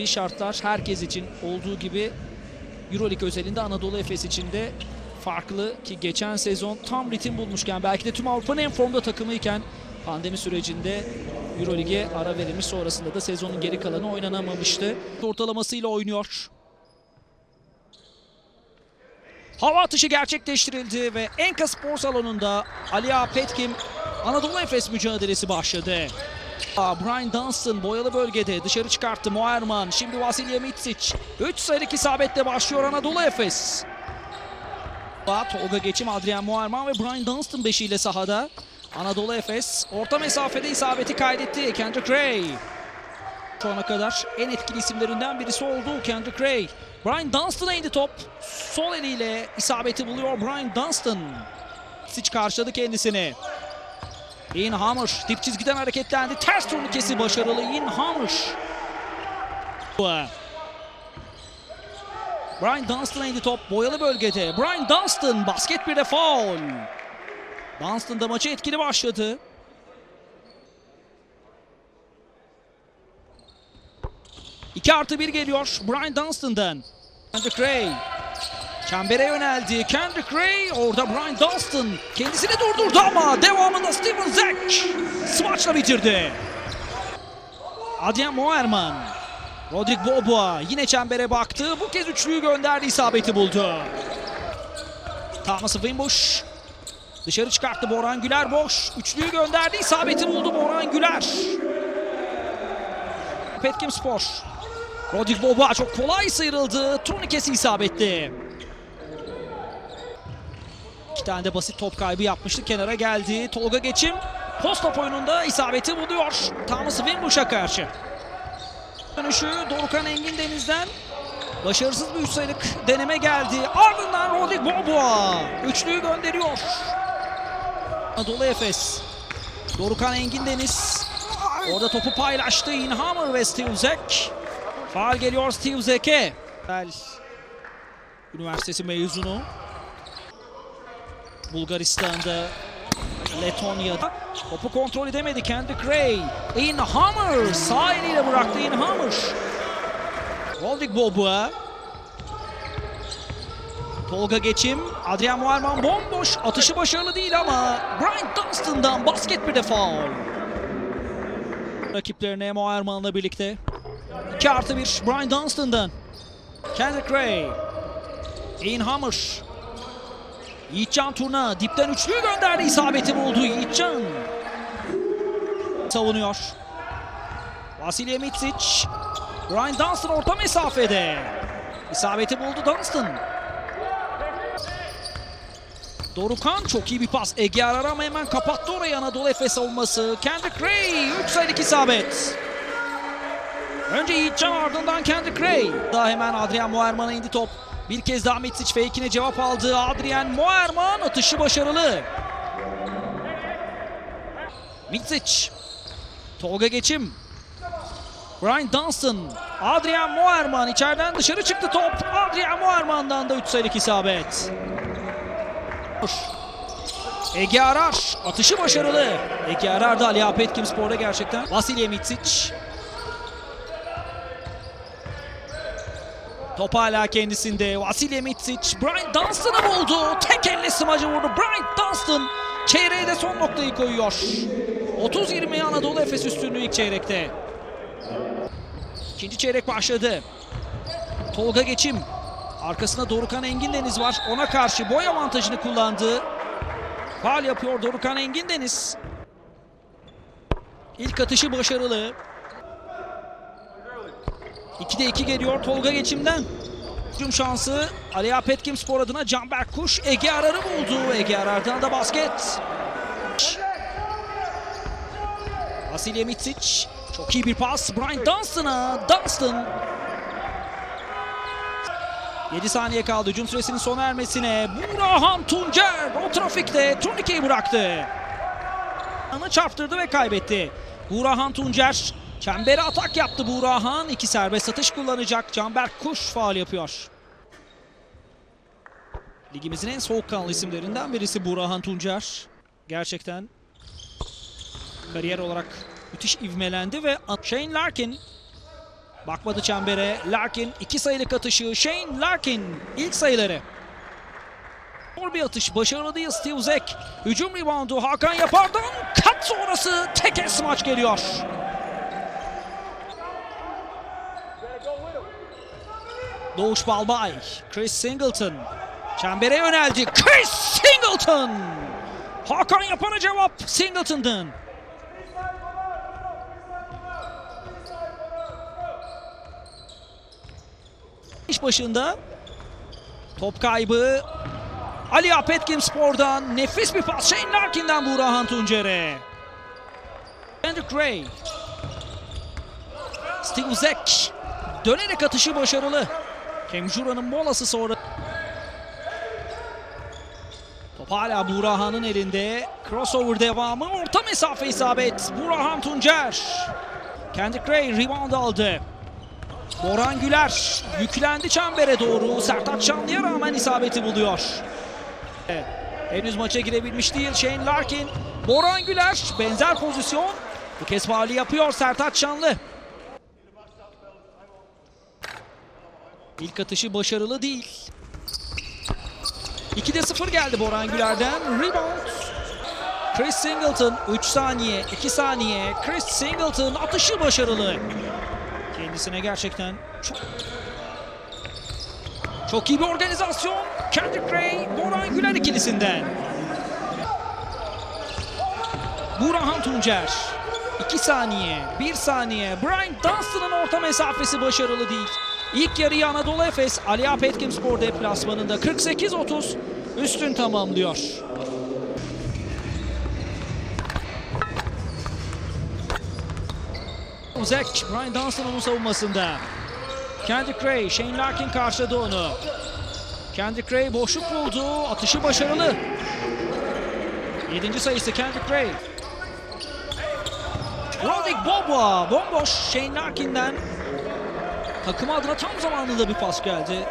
tabii şartlar herkes için olduğu gibi Euroleague özelinde Anadolu Efes için de farklı ki geçen sezon tam ritim bulmuşken belki de tüm Avrupa'nın en formda takımıyken pandemi sürecinde Euroleague'e ara verilmiş sonrasında da sezonun geri kalanı oynanamamıştı. Ortalamasıyla oynuyor. Hava atışı gerçekleştirildi ve Enka Spor Salonu'nda Aliya Petkim Anadolu Efes mücadelesi başladı. Brian Dunstan boyalı bölgede dışarı çıkarttı Moerman. Şimdi Vasilya Mitsic. 3 sayılık isabetle başlıyor Anadolu Efes. Tolga Geçim, Adrian Moerman ve Brian Dunstan beşiyle sahada. Anadolu Efes orta mesafede isabeti kaydetti. Kendrick Ray. Şu ana kadar en etkili isimlerinden birisi oldu Kendrick Ray. Brian Dunstan'a indi top. Sol eliyle isabeti buluyor Brian Dunstan. Mitsic karşıladı kendisini. Ian Hammer dip çizgiden hareketlendi. Ters turnikesi başarılı Ian Hammer. Brian Dunstan'a indi top boyalı bölgede. Brian Dunstan basket bir de foul. Dunstan da maçı etkili başladı. İki artı bir geliyor Brian Dunstan'dan. Kendrick Ray. Çembere yöneldi. Kendrick Ray orada Brian Dunstan kendisini durdurdu ama devamında Steven Zek smaçla bitirdi. Adrian Moerman. Rodrik Boboa yine çembere baktı. Bu kez üçlüyü gönderdi isabeti buldu. Thomas Wimbush dışarı çıkarttı Boran Güler boş. Üçlüyü gönderdi isabeti buldu Boran Güler. Petkim Spor. Rodrik Boboa çok kolay sıyrıldı. Turnikesi isabetli. İki tane de basit top kaybı yapmıştı. Kenara geldi. Tolga Geçim post top oyununda isabeti buluyor. Thomas Wimbush'a karşı. Dönüşü Dorukan Engin Deniz'den başarısız bir üç sayılık deneme geldi. Ardından Rodrik Boboa üçlüyü gönderiyor. Anadolu Efes. Dorukan Engin Deniz orada topu paylaştı. Inhammer ve Steve Zek. Faal geliyor Steve Zek'e. Üniversitesi mezunu. Bulgaristan'da, Letonya'da. Topu kontrol edemedi Kendrick Ray. Ian Hammer sağ eliyle bıraktı Ian Hammer. Rodrik Boboa. Tolga Geçim, Adrian Muarman bomboş. Atışı başarılı değil ama Brian Dunstan'dan basket bir de foul. Rakiplerine Muarman'la birlikte. 2 artı 1 Brian Dunstan'dan. Kendrick Ray. Ian Hammer. Yiğitcan Turna dipten üçlüyü gönderdi isabeti buldu Yiğitcan. Savunuyor. Vasilya Mitsic. Brian Dunstan orta mesafede. İsabeti buldu Dunstan. Dorukan çok iyi bir pas. Ege Arar hemen kapattı orayı Anadolu Efes savunması. Kendrick Ray 3 sayılık isabet. Önce Yiğitcan ardından Kendrick Ray. Daha hemen Adrian Moerman'a indi top. Bir kez daha Mitsic fake'ine cevap aldı. Adrian Moerman atışı başarılı. Mitsic. Tolga Geçim. Brian Dunstan. Adrian Moerman içeriden dışarı çıktı top. Adrian Moerman'dan da 3 sayılık isabet. Ege Arar atışı başarılı. Ege Arar da Ali Apetkim Spor'da gerçekten. Vasilya Mitsic. Top hala kendisinde. Vasilya Mitsic. Brian Dunstan'ı buldu. Tek elle smacı vurdu. Brian Dunstan çeyreğe de son noktayı koyuyor. 30-20 Anadolu Efes üstünlüğü ilk çeyrekte. İkinci çeyrek başladı. Tolga Geçim. Arkasında Dorukan Engin Deniz var. Ona karşı boy avantajını kullandı. Faal yapıyor Dorukan Engin Deniz. İlk atışı başarılı. 2'de 2 geliyor Tolga Geçim'den. Hücum şansı Aliya Petkim Spor adına Canberk Kuş Ege Arar'ı buldu. Ege Arar'dan da basket. Vasilya Mitsic. Çok iyi bir pas. Brian Dunstan'a. Dunstan. 7 saniye kaldı hücum süresinin sona ermesine. Burhan Tuncer o trafikte turnikeyi bıraktı. Anı çarptırdı ve kaybetti. Burhan Tuncer çembere atak yaptı Burhan. İki serbest atış kullanacak. Canberk Kuş faal yapıyor. Ligimizin en soğukkanlı isimlerinden birisi Burhan Tuncer. Gerçekten kariyer olarak müthiş ivmelendi ve Shane Larkin Bakmadı çembere. Larkin iki sayılık atışı. Shane Larkin ilk sayıları. Zor bir atış. Başarılı Steve Zek. Hücum reboundu Hakan Yapar'dan. Kat sonrası tek smaç geliyor. Doğuş Balbay. Chris Singleton. Çembere yöneldi. Chris Singleton. Hakan Yapar'a cevap Singleton'dan. İş başında top kaybı Ali Apetkim Spor'dan nefis bir pas Shane Larkin'den Burhan Tuncer'e. Kendrick Ray. Steve Zek. Dönerek atışı başarılı. Kemjura'nın molası sonra. Top hala Burhan'ın elinde. Crossover devamı. Orta mesafe isabet. Burhan Tuncer. Kendrick Ray rebound aldı. Boran Güler yüklendi çembere doğru. Sertaç Şanlı'ya rağmen isabeti buluyor. Henüz maça girebilmiş değil Shane Larkin. Boran Güler benzer pozisyon. Bu kez faali yapıyor Sertaç Şanlı. İlk atışı başarılı değil. 2'de 0 geldi Boran Güler'den. Rebound. Chris Singleton 3 saniye, 2 saniye. Chris Singleton atışı başarılı. Kendisine gerçekten çok çok iyi bir organizasyon. Kendrick Ray, Boran Güler ikilisinden. Burhan Tuncer. 2 saniye, 1 saniye. Brian Dunstan'ın orta mesafesi başarılı değil. İlk yarıyı Anadolu Efes, Ali Petkim Spor deplasmanında 48-30 üstün tamamlıyor. Zek, Brian Dunstan onun savunmasında. Kendrick Ray, Shane Larkin karşıladı onu. Kendrick Ray boşluk buldu. Atışı başarılı. Yedinci sayısı Kendrick Ray. Rodrik Boboa bomboş Shane Larkin'den takım adına tam zamanında bir pas geldi.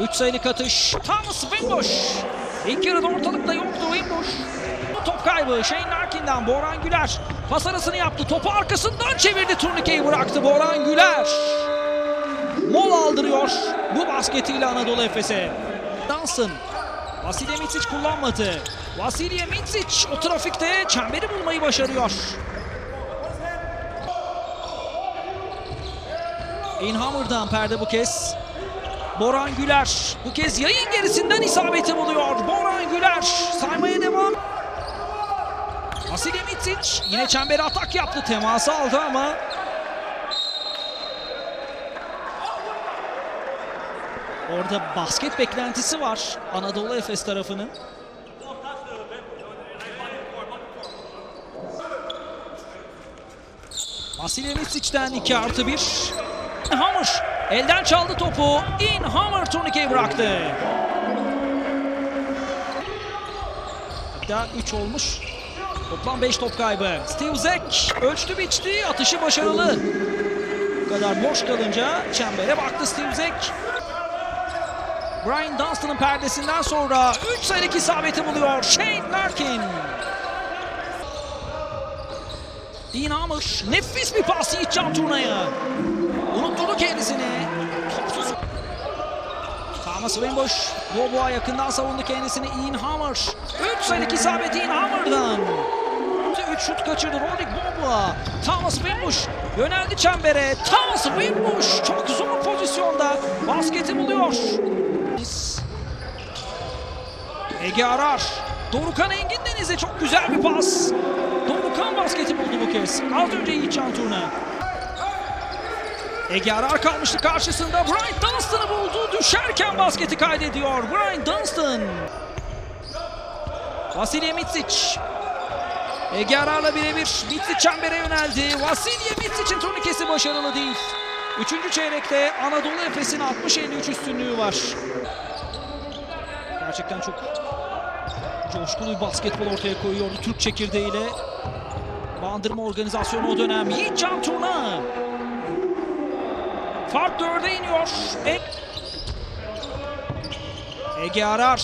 3 sayılık atış. Thomas Wimbush. İlk yarıda ortalıkta yoktu Wimbush. Top kaybı Shane Larkin'den Boran Güler. Pas arasını yaptı. Topu arkasından çevirdi. Turnikeyi bıraktı Boran Güler. Mol aldırıyor bu basketiyle Anadolu Efes'e. Dansın. Vasilya Mitsic kullanmadı. Vasilya Mitsic o trafikte çemberi bulmayı başarıyor. Inhammer'dan perde bu kez. Boran Güler bu kez yayın gerisinden isabeti buluyor. Boran Güler saymaya devam. Vasilya Mitsic yine çembere atak yaptı. Teması aldı ama Orada basket beklentisi var Anadolu Efes tarafının. Vasilya Mitsic'den 2 artı 1. Hammer elden çaldı topu. In Hammer turnikeyi bıraktı. Hatta 3 olmuş. Toplam 5 top kaybı. Steve Zek ölçtü biçti. Atışı başarılı. Bu kadar boş kalınca çembere baktı Steve Zek. Brian Dunstan'ın perdesinden sonra 3 sayılık isabeti buluyor Shane Larkin. Dean Hammer nefis bir pas Yiğitcan Turna'ya. Thomas Wimbush. Boboa yakından savundu kendisini. Ian Hammer. 3 sayılık isabet Ian Hammer'dan. 3 şut kaçırdı Rodrik Boboa. Thomas Wimbush yöneldi çembere. Thomas Wimbush çok zor pozisyonda basketi buluyor. Ege Arar. Dorukan Engin Deniz'e çok güzel bir pas. Dorukan basketi buldu bu kez. Az önce Yiğitcan Turna. Ege Arar kalmıştı karşısında. Brian Dunstan'ı buldu. Düşerken basketi kaydediyor. Brian Dunstan. Vasilya Mitsic. Ege Arar'la birebir. Mitsic çembere yöneldi. Vasilya Mitsic'in turnikesi başarılı değil. Üçüncü çeyrekte Anadolu Efes'in 60-53 üstünlüğü var. Gerçekten çok coşkulu bir basketbol ortaya koyuyordu Türk çekirdeğiyle. Bandırma organizasyonu o dönem. Yiğitcan Turna. Fark dörde iniyor. E- Ege Arar.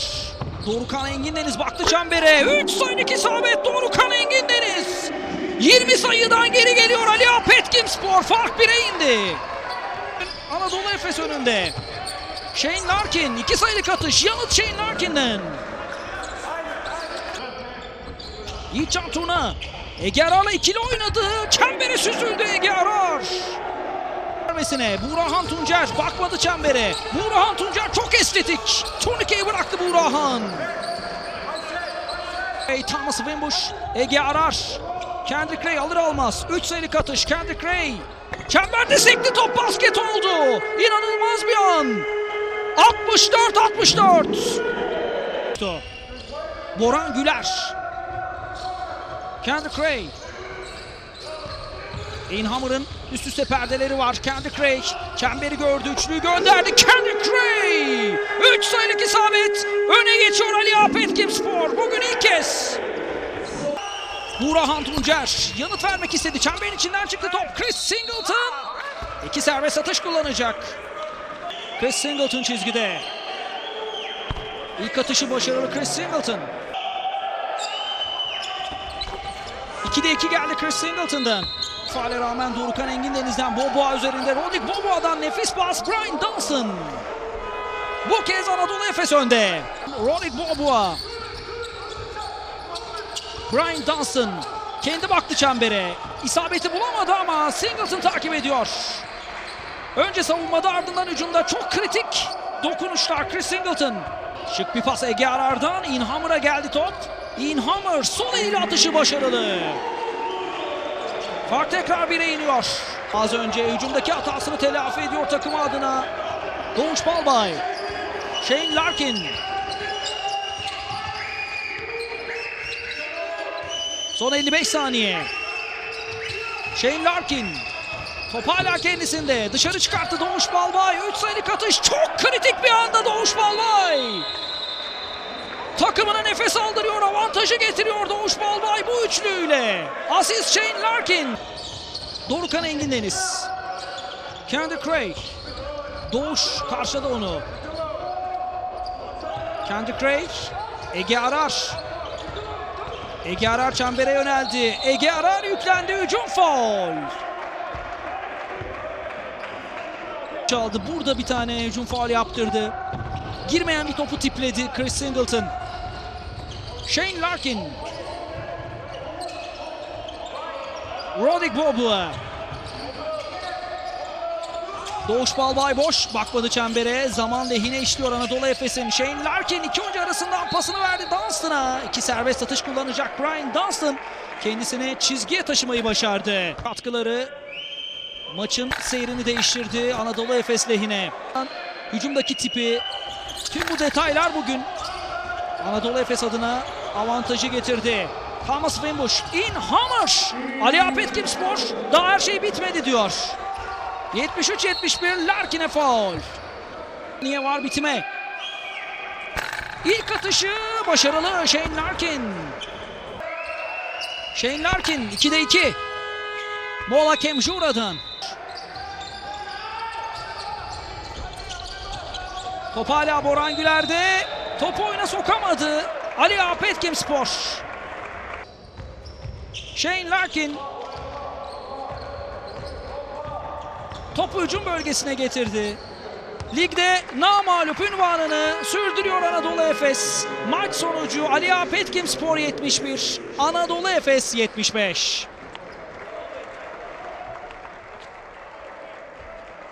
Dorukan Engin Deniz baktı çembere. 3 sayılık isabet Dorukan Engin Deniz. 20 sayıdan geri geliyor Ali Petkim Spor. Fark 1'e indi. Anadolu Efes önünde. Shane Larkin 2 sayılık atış. Yanıt Shane Larkin'den. Yiğitcan Turna. Ege Arar'la ikili oynadı. Çembere süzüldü Ege Arar. Vermesine Buğrahan Tuncer bakmadı çembere. Buğrahan Tuncer çok estetik. Turnikeyi bıraktı Buğrahan. Hey, Thomas Wimbush, Ege Arar. Kendrick Ray alır almaz. 3 sayılık atış Kendrick Ray. Çemberde sekti top basket oldu. İnanılmaz bir an. 64-64. Boran Güler. Kendrick Ray. Inhammer'ın üst üste perdeleri var. Kendrick Ray çemberi gördü. Üçlüyü gönderdi. Kendrick Ray. 3 sayılık isabet. Öne geçiyor Ali Apetkim Spor. Bugün ilk kez. Burhan Tuncer yanıt vermek istedi. Çemberin içinden çıktı top. Chris Singleton. İki serbest atış kullanacak. Chris Singleton çizgide. İlk atışı başarılı Chris Singleton. 2'de 2 geldi Chris Singleton'dan. Faale rağmen Dorukan Engin Deniz'den Boboa üzerinde. Rodik Boboa'dan nefis pas Brian Dawson. Bu kez Anadolu Efes önde. Rodik Boboa. Brian Dawson kendi baktı çembere. İsabeti bulamadı ama Singleton takip ediyor. Önce savunmada ardından hücumda çok kritik dokunuşlar Chris Singleton. Şık bir pas Ege Arar'dan Inhammer'a geldi top. Inhammer sol eliyle atışı başarılı. Fark tekrar bire iniyor. Az önce hücumdaki hatasını telafi ediyor takımı adına. Doğuş Balbay. Shane Larkin. Son 55 saniye. Shane Larkin. Top hala kendisinde. Dışarı çıkarttı Doğuş Balbay. 3 sayılık atış. Çok kritik bir anda Doğuş Balbay. Takımına nefes aldırıyor. Avantajı getiriyor Doğuş Balbay bu üçlüyle. Asist Shane Larkin. Dorukan Engin Deniz. Kendi Craig. Doğuş karşıladı onu. Kendi Craig. Ege Arar. Ege Arar çembere yöneldi. Ege Arar yüklendi. Hücum faul. Çaldı. Burada bir tane hücum faul yaptırdı. Girmeyen bir topu tipledi Chris Singleton. Shane Larkin. Rodik Boboa. Doğuş Balbay boş. Bakmadı çembere. Zaman lehine işliyor Anadolu Efes'in. Shane Larkin iki oyuncu arasından pasını verdi Dunstan'a. İki serbest atış kullanacak Brian Dunstan. Kendisini çizgiye taşımayı başardı. Katkıları maçın seyrini değiştirdi Anadolu Efes lehine. Hücumdaki tipi, tüm bu detaylar bugün Anadolu Efes adına avantajı getirdi. Thomas Wimbush, Inhammer, Ali Apetkim Spor daha her şey bitmedi diyor. 73-71 Larkin'e faul. Niye var bitime? İlk atışı başarılı Shane Larkin. Shane Larkin 2'de 2. Mola Kemjura'dan. Top hala Boran Güler'de. Topu oyuna sokamadı. Ali Apetkim Spor. Shane Larkin topu hücum bölgesine getirdi. Ligde namağlup ünvanını sürdürüyor Anadolu Efes. Maç sonucu Ali Apetkim Spor 71, Anadolu Efes 75.